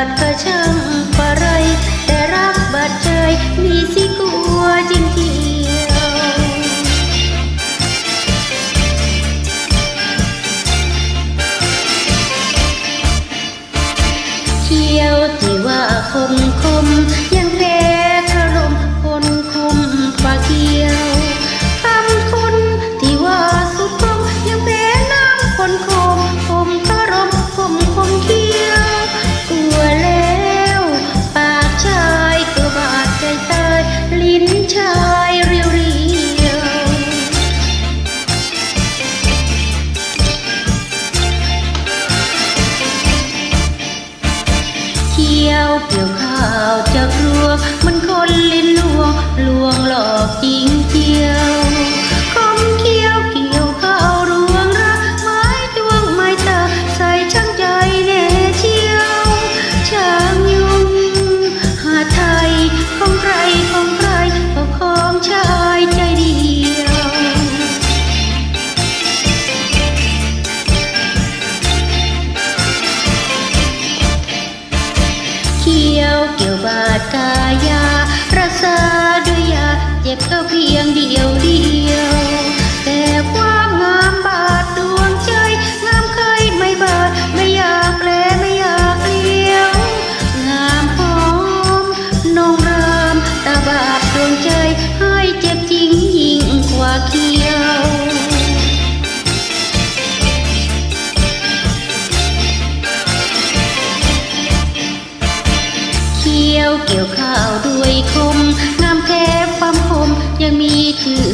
าดกระช่างปะไร แต่รักบาดเจยมีสิกลัวจริงทีเที่ยวที่ว่าคมคมยังเาวจากรวงมันคนลิ้นลวง ลวงหลอกจริงเที่ยวคมเขี้ยวเกี่ยวข้าวรวงรักไม้จวงไม้ตาใส่ช่างใจแน่เที่ยวช่างยุ่งหาไทยของใครของใครก็ของชายใจเดียวเขี้ยว เกี่ยวบาดกายา รักษาด้วยยา เจ็บก็เพียงเดียวเดียว เกี่ยวข้าวด้วยคมงามแท้ความคมยังมีชื่อ